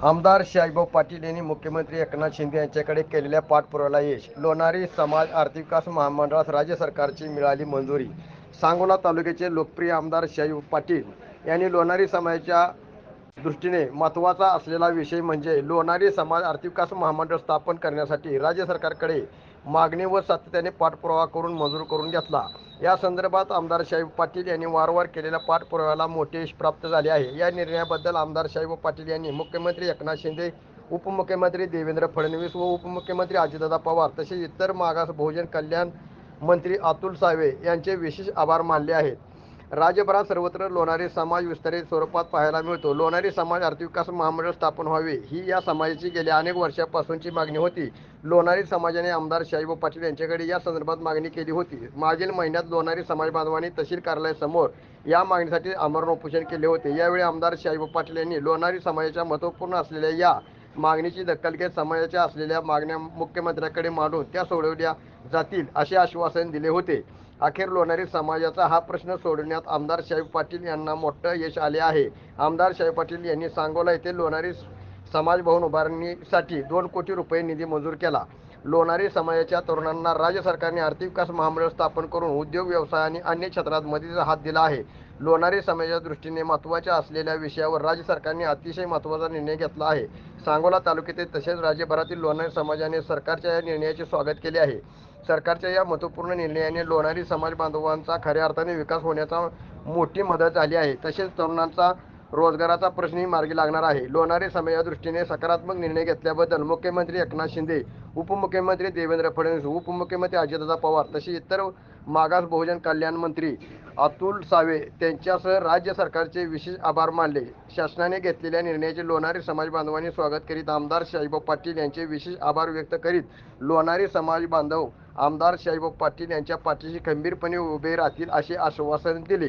आमदार शाहीभाऊ पाटील यांनी मुख्यमंत्री एकनाथ शिंदे यांच्याकडे केलेल्या पाठपुराव्याला यश. लोणारी समाज आर्थिक विकास महामंडळास राज्य सरकारची मिळाली मंजुरी. सांगोला तालुक्याचे लोकप्रिय आमदार शाहीभाऊ पाटील यांनी लोणारी समाजाच्या दृष्टीने महत्त्वाचा असलेला विषय म्हणजे लोणारी समाज आर्थिक विकास महामंडळ स्थापन करण्यासाठी राज्य सरकारकडे मागणी व सातत्याने पाठपुरावा करून मंजूर करून घेतला. या संदर्भात आमदार शाहीब पाटील यांनी वारंवार केलेल्या पाठपुराव्याला मोठे यश प्राप्त झाले आहे. या निर्णयाबद्दल आमदार शाहीब पाटील यांनी मुख्यमंत्री एकनाथ शिंदे उपमुख्यमंत्री देवेंद्र फडणवीस व उपमुख्यमंत्री अजितदादा पवार तसेच इतर मागास बहुजन कल्याण मंत्री अतुल सावे यांचे विशेष आभार मानले आहेत. राज्यभरात सर्वत्र लोणारी समाज विस्तारित स्वरूपात पाहायला मिळतो. लोणारी समाज आर्थिक विकास महामंडळ स्थापन व्हावे ही या समाजाची गेल्या अनेक वर्षापासूनची मागणी होती. लोणारी समाजाने आमदार शाहीब पाटील यांच्याकडे या संदर्भात मागणी केली होती. मागील महिन्यात लोणारी समाज बांधवांनी तहसील कार्यालयासमोर या मागणीसाठी आमरण उपोषण केले होते. यावेळी आमदार शाहीब पाटील यांनी लोणारी समाजाच्या महत्त्वपूर्ण असलेल्या या मागणीची दखल घेत समाजाच्या असलेल्या मागण्या मुख्यमंत्र्यांकडे मांडून त्या सोडवल्या जातील असे आश्वासन दिले होते. अखेर लोणारी समाजाचा हा प्रश्न सोडवण्यात आमदार शाहीब पाटील यांना मोठं यश आले आहे. आमदार शाहीब पाटील यांनी सांगोला येथे लोणारी समाज भवन उभारणीसाठी दोन कोटी रुपये निधी मंजूर केला. लोणारी समाजाच्या तरुणांना राज्य सरकारने आर्थिक विकास महामंडळ स्थापन करून उद्योग व्यवसाय आणि अन्य क्षेत्रात मदतीचा हात दिला आहे. लोणारी समाजाच्या दृष्टीने महत्त्वाच्या असलेल्या विषयावर राज्य सरकारने अतिशय महत्त्वाचा निर्णय घेतला आहे. सांगोला तालुक्यातील तसेच राज्यभरातील लोणारी समाजाने सरकारच्या या निर्णयाचे स्वागत केले आहे. सरकारच्या या महत्त्वपूर्ण निर्णयाने लोणारी समाज बांधवांचा खऱ्या अर्थाने विकास होण्याचा मोठी मदत झाली आहे. तसेच तरुणांचा रोजगाराचा प्रश्नही मार्गी लागणार आहे. लोणारी समाजा दृष्टीने सकारात्मक निर्णय घेतल्याबद्दल मुख्यमंत्री एकनाथ शिंदे उपमुख्यमंत्री देवेंद्र फडणवीस उपमुख्यमंत्री अजितदादा पवार तसेच इतर मागास बहुजन कल्याण मंत्री अतुल सावे त्यांच्यासह राज्य सरकारचे विशेष आभार मानले. शासनाने घेतलेल्या निर्णयाचे लोणारी समाज बांधवांनी स्वागत करीत आमदार शाहीबाब पाटील यांचे विशेष आभार व्यक्त करीत लोणारी समाज बांधव आमदार शाहीबाब पाटील यांच्या पाठीशी खंबीरपणे उभे राहतील असे आश्वासन दिले.